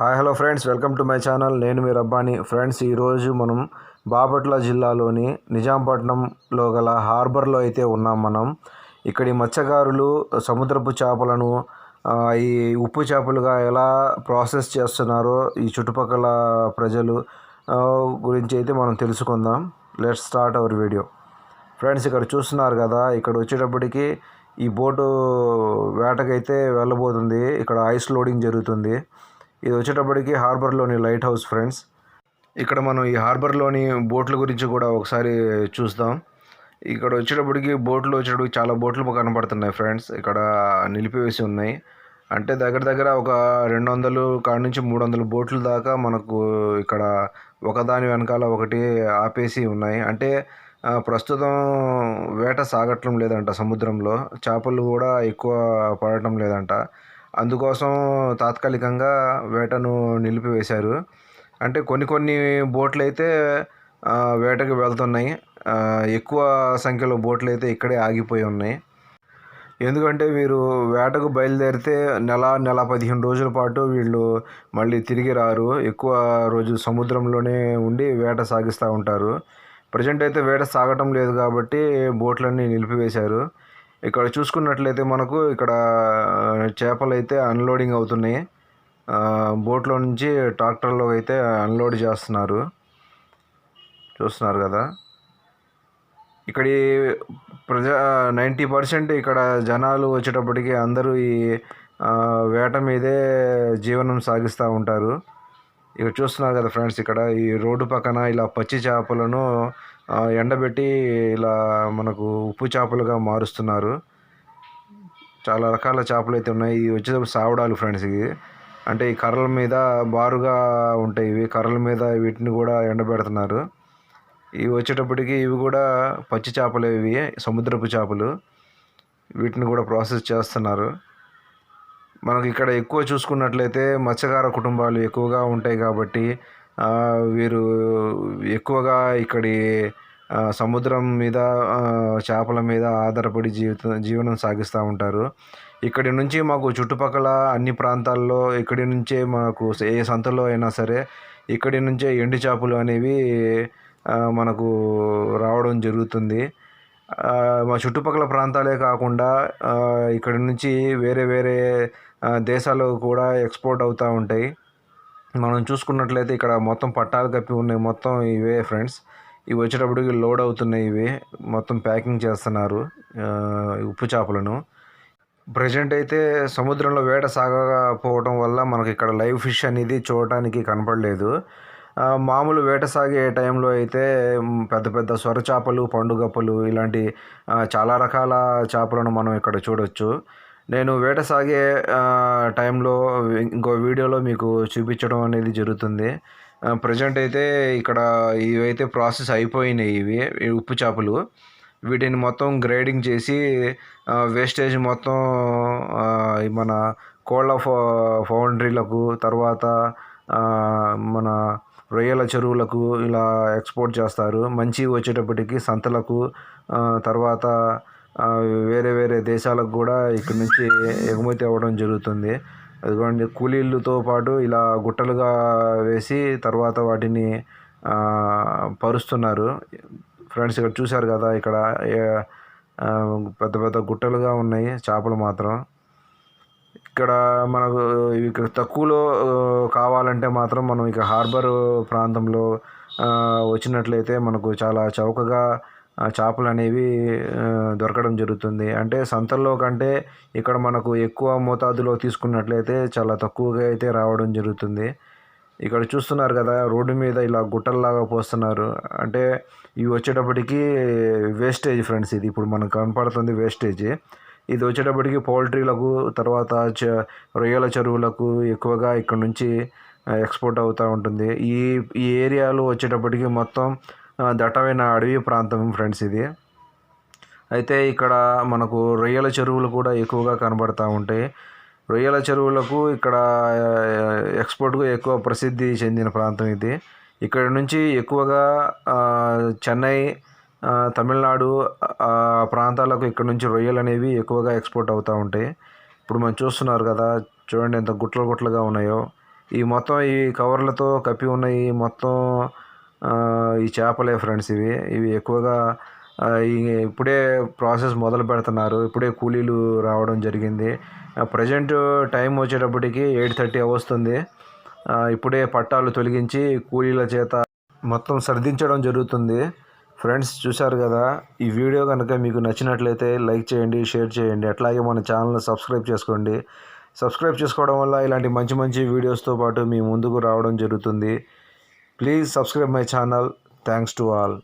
Hi hello friends. Welcome to my channel. నేను మీ Rabbani. Friends ఈరోజు మనం బాపట్ల జిల్లాలోని నిజాంపట్నంలో గల హార్బర్లో అయితే ఉన్నాం మనం. ఇక్కడి మత్స్యకారులు సముద్రపు చేపలను ఈ ఉప్పు చేపలుగా ఎలా ప్రాసెస్ చేస్తున్నారో ఈ చుట్టుపక్కల ప్రజలు గురించి అయితే మనం తెలుసుకుందాం. Let's start our video. Friends ఇక్కడ చూస్తున్నారు కదా ఇక్కడ వచ్చేటప్పటికి ఈ బోటు వేటకైతే వెళ్ళబోతుంది. ఇక్కడ ఐస్ లోడింగ్ జరుగుతుంది. ఇది వచ్చేటప్పటికి హార్బర్లోని లైట్ హౌస్ ఫ్రెండ్స్. ఇక్కడ మనం ఈ హార్బర్లోని బోట్ల గురించి కూడా ఒకసారి చూస్తాం. ఇక్కడ వచ్చేటప్పటికి బోట్లు వచ్చేటప్పటికి చాలా బోట్లు కనబడుతున్నాయి ఫ్రెండ్స్. ఇక్కడ నిలిపివేసి ఉన్నాయి. అంటే దగ్గర దగ్గర ఒక రెండు వందలు కాడ నుంచి మూడు వందల బోట్ల దాకా మనకు ఇక్కడ ఒకదాని వెనకాల ఒకటి ఆపేసి ఉన్నాయి. అంటే ప్రస్తుతం వేట సాగట్లం లేదంట సముద్రంలో. చేపలు కూడా ఎక్కువ పడటం లేదంట. అందుకోసం తాత్కాలికంగా వేటను నిలిపివేశారు. అంటే కొన్ని కొన్ని బోట్లు అయితే వేటకు వెళ్తున్నాయి. ఎక్కువ సంఖ్యలో బోట్లు అయితే ఇక్కడే ఆగిపోయి ఉన్నాయి. ఎందుకంటే వీరు వేటకు బయలుదేరితే నెల నెల పదిహేను రోజుల పాటు వీళ్ళు మళ్ళీ తిరిగి రారు. ఎక్కువ రోజు సముద్రంలోనే ఉండి వేట సాగిస్తూ ఉంటారు. ప్రజెంట్ అయితే వేట సాగటం లేదు కాబట్టి బోట్లన్నీ నిలిపివేశారు. ఇక్కడ చూసుకున్నట్లయితే మనకు ఇక్కడ చేపలు అయితే అన్లోడింగ్ అవుతున్నాయి. బోట్లో నుంచి ట్రాక్టర్లో అయితే అన్లోడ్ చేస్తున్నారు. చూస్తున్నారు కదా? ఇక్కడి ప్రజా నైంటీ పర్సెంట్ ఇక్కడ జనాలు వచ్చేటప్పటికి అందరూ ఈ వేట మీదే జీవనం సాగిస్తూ ఉంటారు. ఇక చూస్తున్నారు కదా ఫ్రెండ్స్ ఇక్కడ ఈ రోడ్డు పక్కన ఇలా పచ్చి చేపలను ఎండబెట్టి ఇలా మనకు ఉప్పు చేపలుగా మారుస్తున్నారు. చాలా రకాల చేపలు అయితే ఉన్నాయి. ఇవి వచ్చేటప్పుడు సావడాలు ఫ్రెండ్స్ ఇవి. అంటే ఈ కర్రల మీద బారుగా ఉంటాయి ఇవి. కర్రల మీద వీటిని కూడా ఎండబెడుతున్నారు. ఇవి వచ్చేటప్పటికి ఇవి కూడా పచ్చి చేపలు ఇవి. సముద్రపు చేపలు. వీటిని కూడా ప్రాసెస్ చేస్తున్నారు. మనకి ఇక్కడ ఎక్కువ చూసుకున్నట్లయితే మత్స్యకార కుటుంబాలు ఎక్కువగా ఉంటాయి కాబట్టి వీరు ఎక్కువగా ఇక్కడి సముద్రం మీద చేపల మీద ఆధారపడి జీవితం జీవనం సాగిస్తూ ఉంటారు. ఇక్కడి నుంచి మాకు చుట్టుపక్కల అన్ని ప్రాంతాల్లో ఇక్కడి నుంచే మాకు ఏ సంతలో అయినా సరే ఇక్కడి నుంచే ఎండు చేపలు అనేవి మనకు రావడం జరుగుతుంది. మా చుట్టుపక్కల ప్రాంతాలే కాకుండా ఇక్కడ ఇక్కడి నుంచి వేరే వేరే దేశాలు కూడా ఎక్స్పోర్ట్ అవుతూ ఉంటాయి. మనం చూసుకున్నట్లయితే ఇక్కడ మొత్తం పట్టాలు కప్పి ఉన్నాయి. మొత్తం ఇవే ఫ్రెండ్స్. ఇవి వచ్చేటప్పటికి లోడ్ అవుతున్నాయి ఇవి. మొత్తం ప్యాకింగ్ చేస్తున్నారు ఉప్పు చేపలను. ప్రజెంట్ అయితే సముద్రంలో వేట సాగకపోవడం వల్ల మనకి ఇక్కడ లైవ్ ఫిష్ అనేది చూడటానికి కనపడలేదు. మామూలు వేట సాగే టైంలో అయితే పెద్ద పెద్ద సొర చేపలు పండుగప్పలు ఇలాంటి చాలా రకాల చేపలను మనం ఇక్కడ చూడొచ్చు. నేను వేట సాగే టైంలో ఇంకో వీడియోలో మీకు చూపించడం అనేది జరుగుతుంది. ప్రజెంట్ అయితే ఇక్కడ ఇవైతే ప్రాసెస్ అయిపోయినాయి ఇవి ఉప్పు చేపలు. వీటిని మొత్తం గ్రేడింగ్ చేసి వేస్టేజ్ మొత్తం మన కోళ్ళ ఫౌ ఫౌండరీలకు తర్వాత మన రొయ్యల చెరువులకు ఇలా ఎక్స్పోర్ట్ చేస్తారు. మంచి వచ్చేటప్పటికి సంతలకు తర్వాత వేరే వేరే దేశాలకు కూడా ఇక్కడ నుంచి ఎగుమతి అవ్వడం జరుగుతుంది. అదిగోండి కూలీలతో పాటు ఇలా గుట్టలుగా వేసి తర్వాత వాటిని పరుస్తున్నారు. ఫ్రెండ్స్ ఇక్కడ చూశారు కదా ఇక్కడ పెద్ద పెద్ద గుట్టలుగా ఉన్నాయి చేపలు మాత్రం. ఇక్కడ మనకు ఇక్కడ తక్కువలో కావాలంటే మాత్రం మనం ఇక హార్బర్ ప్రాంతంలో వచ్చినట్లయితే మనకు చాలా చౌకగా చేపలు అనేవి దొరకడం జరుగుతుంది. అంటే సంతల్లో కంటే ఇక్కడ మనకు ఎక్కువ మోతాదులో తీసుకున్నట్లయితే చాలా తక్కువగా అయితే రావడం జరుగుతుంది. ఇక్కడ చూస్తున్నారు కదా రోడ్డు మీద ఇలా గుట్టల్లాగా పోస్తున్నారు. అంటే ఇవి వచ్చేటప్పటికి వేస్టేజ్ ఫ్రెండ్స్ ఇది. ఇప్పుడు మనకు కనపడుతుంది వేస్టేజ్. ఇది వచ్చేటప్పటికి పౌల్ట్రీలకు తర్వాత చ రొయ్యల చెరువులకు ఎక్కువగా ఇక్కడ నుంచి ఎక్స్పోర్ట్ అవుతూ ఉంటుంది. ఈ ఈ ఏరియాలో వచ్చేటప్పటికి మొత్తం దట్టమైన అడవి ప్రాంతం ఫ్రెండ్స్ ఇది. అయితే ఇక్కడ మనకు రొయ్యల చెరువులు కూడా ఎక్కువగా కనబడతా ఉంటాయి. రొయ్యల చెరువులకు ఇక్కడ ఎక్స్పోర్ట్కు ఎక్కువ ప్రసిద్ధి చెందిన ప్రాంతం ఇది. ఇక్కడ నుంచి ఎక్కువగా చెన్నై తమిళనాడు ప్రాంతాలకు ఇక్కడ నుంచి రొయ్యలు అనేవి ఎక్కువగా ఎక్స్పోర్ట్ అవుతూ ఉంటాయి. ఇప్పుడు మనం చూస్తున్నారు కదా చూడండి ఎంత గుట్టలు గుట్టలుగా ఉన్నాయో. ఈ మొత్తం ఈ కవర్లతో కప్పి ఉన్న ఈ మొత్తం ఈ చేపలే ఫ్రెండ్స్ ఇవి. ఇవి ఎక్కువగా ఈ ఇప్పుడే ప్రాసెస్ మొదలు పెడుతున్నారు. ఇప్పుడే కూలీలు రావడం జరిగింది. ప్రజెంట్ టైం వచ్చేటప్పటికి ఎయిట్ థర్టీ వస్తుంది ఇప్పుడే పట్టాలు తొలగించి కూలీల చేత మొత్తం సర్దించడం జరుగుతుంది. ఫ్రెండ్స్ చూశారు కదా ఈ వీడియో కనుక మీకు నచ్చినట్లయితే లైక్ చేయండి షేర్ చేయండి అట్లాగే మన ఛానల్ని సబ్స్క్రైబ్ చేసుకోండి. సబ్స్క్రైబ్ చేసుకోవడం వల్ల ఇలాంటి మంచి మంచి వీడియోస్తో పాటు మీ ముందుకు రావడం జరుగుతుంది. Please subscribe my channel. Thanks to all.